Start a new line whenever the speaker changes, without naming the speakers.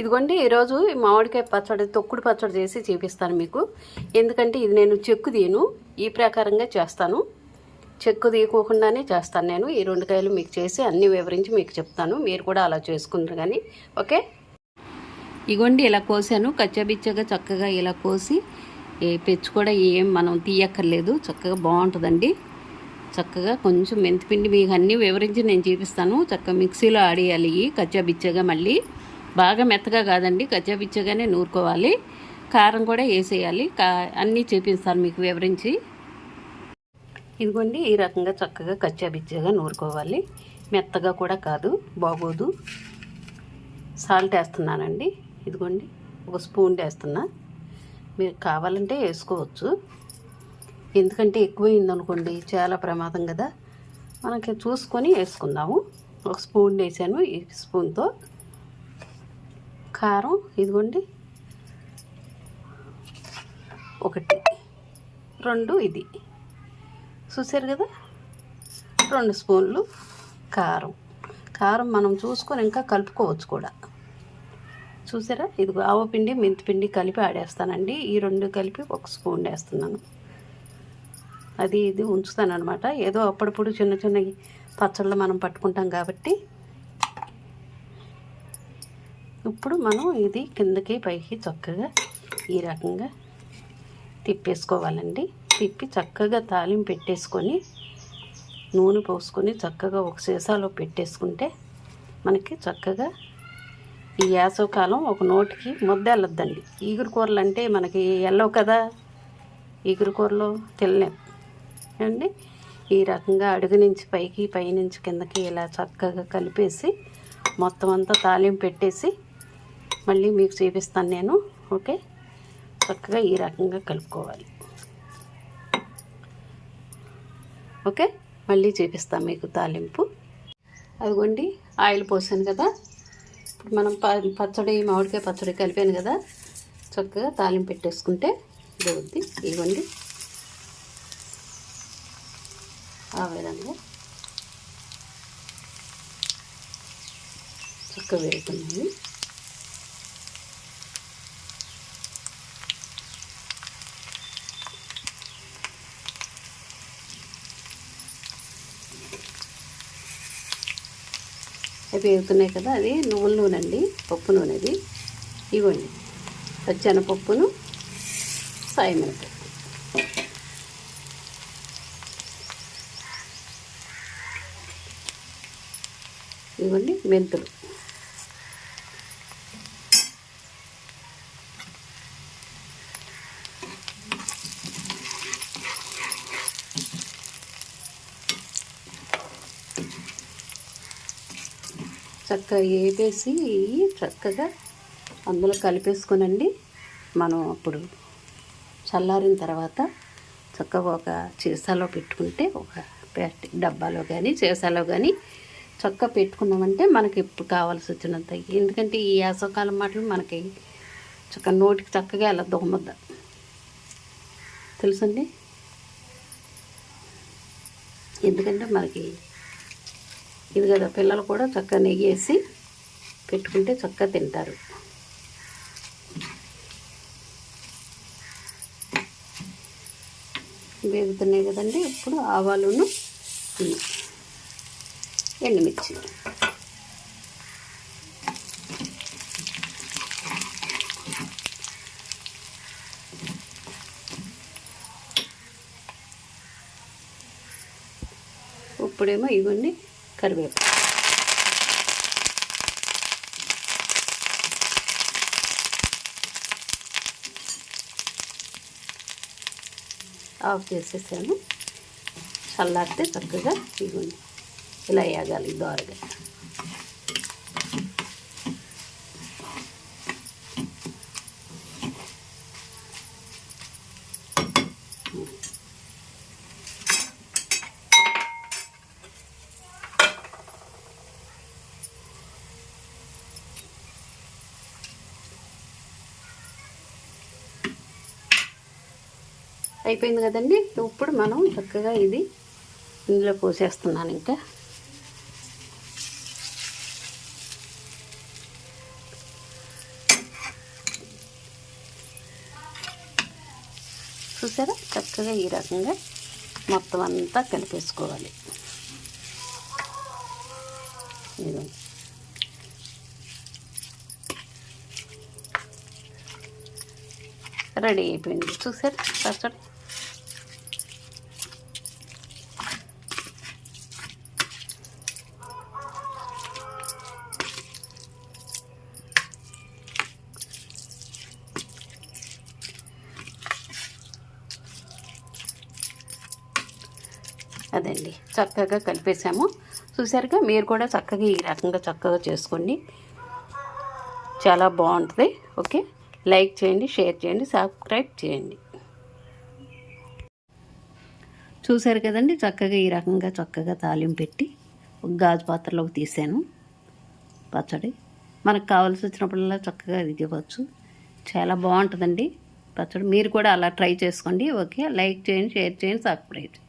ఇదిగోండి ఈరోజు మామిడికాయ పచ్చడి తొక్కుడు పచ్చడి చేసి చూపిస్తాను మీకు. ఎందుకంటే ఇది నేను చెక్కు తీయను ఈ ప్రకారంగా చేస్తాను. చెక్కు తీయకోకుండానే చేస్తాను నేను. ఈ రెండు కాయలు మీకు చేసి అన్నీ వివరించి మీకు చెప్తాను. మీరు కూడా అలా చేసుకుంటారు కానీ ఓకే? ఇగోండి ఇలా కోసాను. కచ్చబిచ్చగా చక్కగా ఇలా కోసి పెచ్చు కూడా ఏం మనం తీయక్కర్లేదు. చక్కగా బాగుంటుందండి. చక్కగా కొంచెం మెంతిపిండి మీకు అన్నీ వివరించి నేను చూపిస్తాను. చక్కగా మిక్సీలో ఆడేయాలి కచ్చబిచ్చగా మళ్ళీ. బాగా మెత్తగా కాదండి కచ్చాబిచ్చగానే నూరుకోవాలి. కారం కూడా వేసేయాలి. కా అన్నీ చూపిస్తాను మీకు వివరించి. ఇదిగోండి ఈ రకంగా చక్కగా కచ్చాబిచ్చగా నూరుకోవాలి. మెత్తగా కూడా కాదు బాగోదు. సాల్ట్ వేస్తున్నానండి. ఇదిగోండి ఒక స్పూన్ వేస్తున్నా. మీరు కావాలంటే వేసుకోవచ్చు. ఎందుకంటే ఎక్కువైందనుకోండి చాలా ప్రమాదం కదా. మనకి చూసుకొని వేసుకుందాము. ఒక స్పూన్ వేసాను ఈ స్పూన్తో. కారం ఇదిగోండి. ఒకటి రెండు ఇది. చూసారు కదా? రెండు స్పూన్లు కారం. కారం మనం చూసుకొని ఇంకా కలుపుకోవచ్చు కూడా. చూసారా? ఇది ఆవపిండి మెంతిపిండి కలిపి ఆడేస్తానండి. ఈ రెండు కలిపి ఒక స్పూన్ వేస్తున్నాను. అది ఇది ఉంచుతాను అనమాట ఏదో అప్పుడప్పుడు చిన్న చిన్న పచ్చళ్ళు మనం పట్టుకుంటాం కాబట్టి ఇప్పుడు మనం ఇది కిందకి పైకి చక్కగా ఈ రకంగా తిప్పేసుకోవాలండి. తిప్పి చక్కగా తాలింపు పెట్టేసుకొని నూనె పోసుకొని చక్కగా ఒక సీసాలో పెట్టేసుకుంటే మనకి చక్కగా ఈ వేసవకాలం ఒక నోటికి ముద్ద వెళ్ళొద్దండి. ఈగురు కూరలు అంటే మనకి ఎల్లవు కదా? ఈగురు కూరలు తినలేం. అండి ఈ రకంగా అడుగు నుంచి పైకి పైనుంచి కిందకి ఇలా చక్కగా కలిపేసి మొత్తం అంతా తాలింపు పెట్టేసి మళ్ళీ మీకు చూపిస్తాను నేను ఓకే? చక్కగా ఈ రకంగా కలుపుకోవాలి. ఓకే? మళ్ళీ చూపిస్తాను మీకు తాలింపు. అదిగోండి ఆయిల్ పోసాను కదా? ఇప్పుడు మనం ప పచ్చడి మామిడికాయ పచ్చడి కలిపాను కదా? చక్కగా తాలింపు పెట్టేసుకుంటే ఇదవుద్ది. ఇవ్వండి ఆ విధంగా చక్కగా వేగుతున్నాయి అవి వేగుతున్నాయి కదా అది నువ్వుల నూనె అండి పప్పు నూనె అది ఇవ్వండి పచ్చెనపప్పును సాయమినపప్పు ఇవ్వండి మెంతులు. చక్కగా వేపేసి చక్కగా అందులో కలిపేసుకునండి. మనం అప్పుడు చల్లారిన తర్వాత చక్కగా ఒక సీసాలో పెట్టుకుంటే ఒక ప్లాస్టిక్ డబ్బాలో కానీ సీసాలో కానీ చక్కగా పెట్టుకున్నామంటే మనకి ఎప్పుడు కావాల్సి వచ్చినంత ఎందుకంటే ఈ వేసవకాలం మాటలు మనకి చక్క నోటికి చక్కగా అలా దోమద్ద. తెలుసండి? ఎందుకంటే మనకి ఇది కదా పిల్లలు కూడా చక్కగా నెయ్యి వేసి పెట్టుకుంటే చక్కగా తింటారు. వేగుతున్నాయి కదండి ఇప్పుడు ఆవాలును ఎండుమిర్చి. ఇప్పుడేమో ఇవన్నీ కరివేపు ఆఫ్ చేసేసాను. చల్లారితే చక్కగా ఇవ్వండి ఇలా వేయగాలి దోరగా. అయిపోయింది కదండి. ఇప్పుడు మనం చక్కగా ఇది ఇందులో పోసేస్తున్నాను ఇంకా. చూసారా? చక్కగా ఈ రకంగా మొత్తం అంతా కలిపేసుకోవాలి. రెడీ అయిపోయింది. చూసారా? పచ్చడి అదండి. చక్కగా కలిపేసాము చూసారుగా మీరు కూడా చక్కగా ఈ రకంగా చక్కగా చేసుకోండి. చాలా బాగుంటుంది. ఓకే? లైక్ చేయండి షేర్ చేయండి సబ్స్క్రైబ్ చేయండి. చూసారు కదండి? చక్కగా ఈ రకంగా చక్కగా తాలింపు పెట్టి ఒక గాజు పాత్రలోకి తీసాను. పచ్చడి. మనకు కావాల్సి వచ్చినప్పుడల్లా చక్కగా ఇది ఇవ్వచ్చు. చాలా బాగుంటుందండి. పచ్చడి. మీరు కూడా అలా ట్రై చేసుకోండి. ఓకే? లైక్ చేయండి షేర్ చేయండి సబ్స్క్రైబ్ చేయండి.